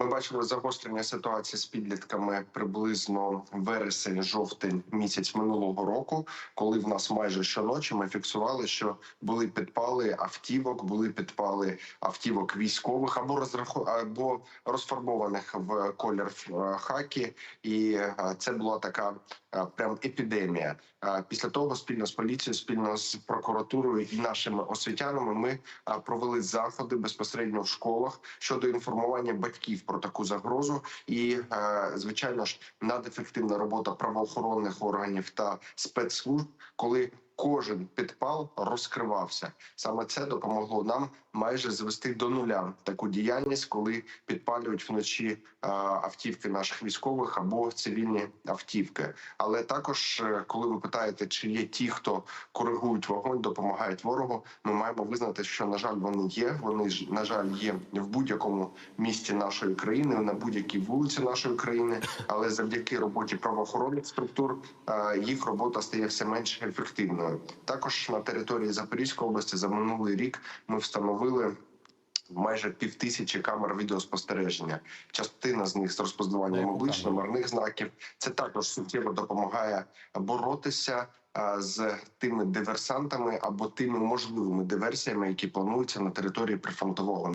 Ми бачили загострення ситуації з підлітками приблизно вересень-жовтень місяць минулого року, коли в нас майже щоночі ми фіксували, що були підпали автівок, були підпали автівок військових або розраху... або розфарбованих в колір е, хакі, і е, це була така прям епідемія. Е, Після того спільно з поліцією, спільно з прокуратурою і нашими освітянами ми провели заходи безпосередньо в школах щодо інформування батьків про таку загрозу. І е, звичайно ж надефективна робота правоохоронних органів та спецслужб, коли кожен підпал розкривався. Саме це допомогло нам майже звести до нуля таку діяльність, коли підпалюють вночі е, автівки наших військових або цивільні автівки. Але також, е, коли ви питаєте, чи є ті, хто коригують вогонь, допомагають ворогу, ми маємо визнати, що на жаль, вони є. Вони ж на жаль є в будь-якому місті нашої країни, на будь-якій вулиці нашої країни. Але завдяки роботі правоохоронних структур е, їх робота стає все менш ефективною. Також на території Запорізької області за минулий рік ми встановили. Майже півтисячі камер відеоспостереження. Частина з них з розпознаванням облич, номерних знаків. Це також суттєво допомагає боротися з тими диверсантами або тими можливими диверсіями, які плануються на території прифронтового міста.